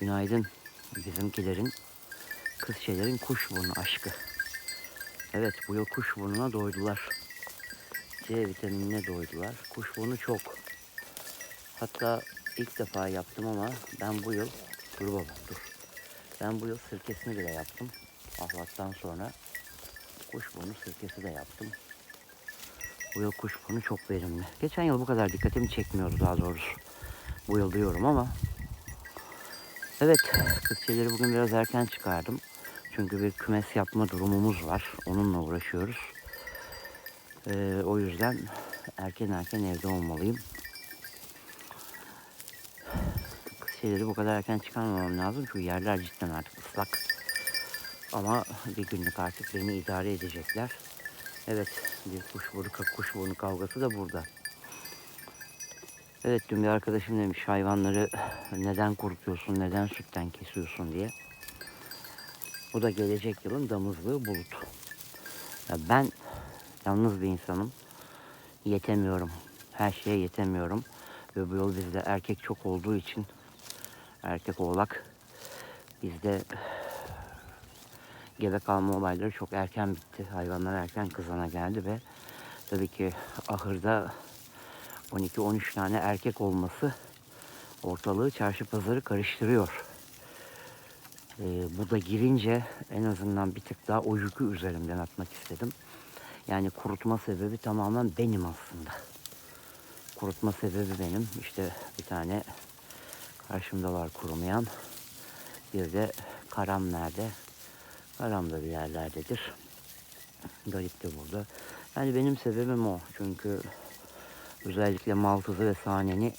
Günaydın bizimkilerin, kız şeylerin kuşburnu aşkı. Evet bu yıl kuşburnuna doydular. C vitaminine doydular. Kuşburnu çok. Hatta ilk defa yaptım ama ben bu yıl, dur baba dur. Ben bu yıl sirkesini bile yaptım. Ahlattan sonra kuşburnu sirkesi de yaptım. Bu yıl kuşburnu çok verimli. Geçen yıl bu kadar dikkatimi çekmiyordu daha doğrusu. Bu yıl diyorum ama Evet, kızçeleri bugün biraz erken çıkardım. Çünkü bir kümes yapma durumumuz var. Onunla uğraşıyoruz. Ee, o yüzden erken erken evde olmalıyım. Kızçeleri bu kadar erken çıkarmamam lazım. Çünkü yerler cidden artık ıslak. Ama bir günlük artık beni idare edecekler. Evet, bir kuşburnu, kuşburnu kavgası da burada. Evet dün bir arkadaşım demiş hayvanları neden kurutuyorsun, neden sütten kesiyorsun diye. Bu da gelecek yılın damızlığı bulut. Ya ben yalnız bir insanım. Yetemiyorum. Her şeye yetemiyorum. Ve bu yıl bizde erkek çok olduğu için erkek oğlak bizde gebe kalma olayları çok erken bitti. Hayvanlar erken kızana geldi ve tabii ki ahırda 12-13 tane erkek olması ortalığı çarşı pazarı karıştırıyor. Ee, bu da girince en azından bir tık daha o yükü üzerimden atmak istedim. Yani kurutma sebebi tamamen benim aslında. Kurutma sebebi benim. İşte bir tane karşımda var kurumayan. Bir de karam nerede? Karam da bir yerlerdedir. Garip de burada. Yani benim sebebim o. Çünkü Özellikle maltızı ve saneni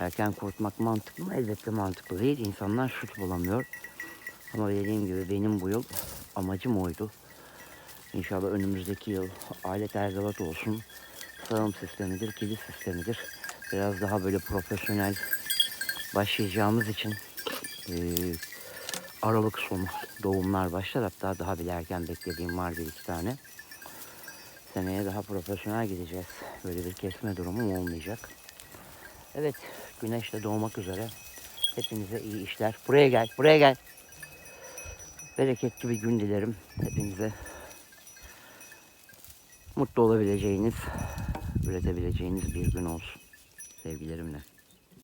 erken kurutmak mantıklı mı? Elbette mantıklı değil. İnsanlar süt bulamıyor. Ama dediğim gibi benim bu yıl amacım oydu. İnşallah önümüzdeki yıl alet erzavat olsun. Sağım sistemidir, kilit sistemidir. Biraz daha böyle profesyonel başlayacağımız için e, Aralık sonu doğumlar başlar. Hatta daha bile erken beklediğim var bir iki tane. Seneye daha profesyonel gideceğiz. Böyle bir kesme durumum olmayacak. Evet, güneş de doğmak üzere. Hepinize iyi işler. Buraya gel, buraya gel. Bereketli bir gün dilerim hepinize. Mutlu olabileceğiniz, üretebileceğiniz bir gün olsun. Sevgilerimle.